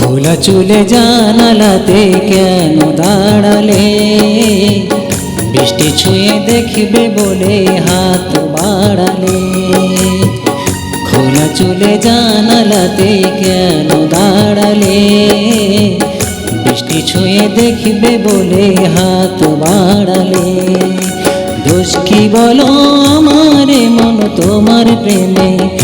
খোলা চুলে জানালাতে কেন দাঁড়ালে বৃষ্টি ছুঁয়ে দেখবে বলে হাত বাড়ালে। খোলা চুলে জানালাতে কেন দাঁড়ালে? বৃষ্টি ছুঁয়ে দেখবে বলে হাত বাড়ালে। দোষ কি বলো আমার মন তোমার প্রেমে?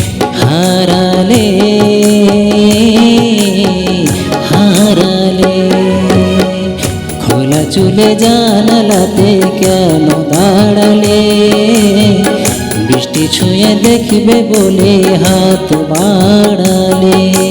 জানালাতে কেন দাঁড়ালে? বৃষ্টি ছুঁয়ে দেখবে বলে হাত বাড়ালে।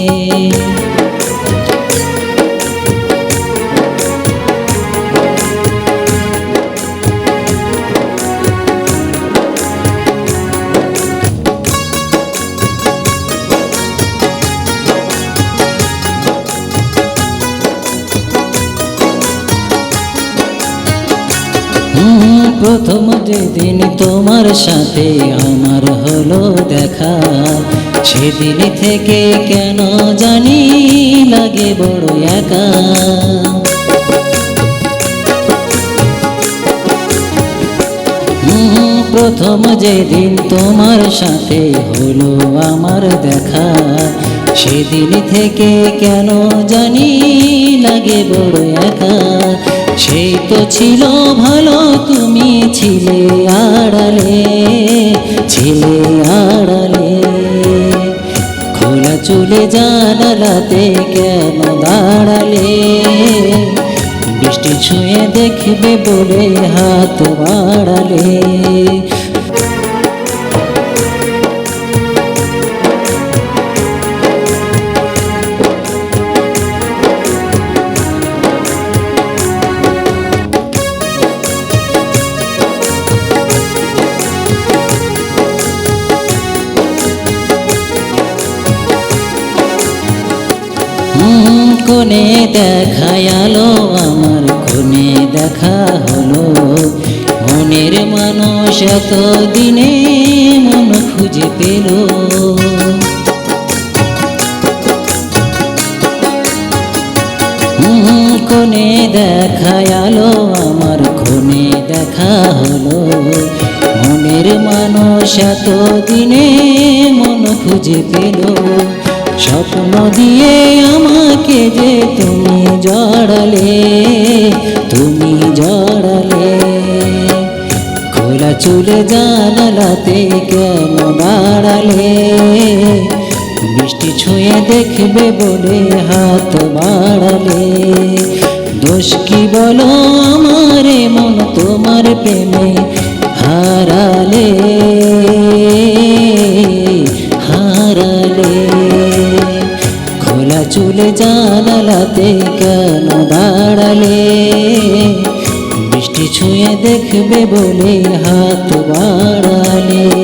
প্রথম যেদিন তোমার সাথে আমার হলো দেখা, সেদিন থেকে কেন জানি লাগে বড় একা। প্রথম যেদিন তোমার সাথে হলো আমার দেখা, সেদিন থেকে কেন জানি লাগে বড় একা। তো ছিল ভালো তুমি ছিলে আড়ালে ছিলে আড়ালে। খোলা চুলে জানালাতে কেন দাঁড়ালে? বৃষ্টি ছুঁয়ে দেখবে বলে হাত বাড়ালে। হুম, কোনে দেখায়ালো আমার কোনে দেখা হলো। মনের মানুষ এত দিনে মন খুঁজে পেল। হুম, কোনে দেখায়ালো আমার কোনে দেখা হলো। মনের মানুষ এত দিনে মন খুঁজে পেল। স্বপ্ন দিয়ে আমাকে যে তুমি জড়ালে তুমি জড়ালে। খোলা চুলে জানালাতে কেন দাঁড়ালে? বৃষ্টি ছুঁয়ে দেখবে বলে হাত বাড়ালে। দোষ কি বলো আমার, মন তোমার প্রেমে জানালাতে কেন দাঁড়ালে? বৃষ্টি ছুঁয়ে দেখবে বলে হাত বাড়ালে।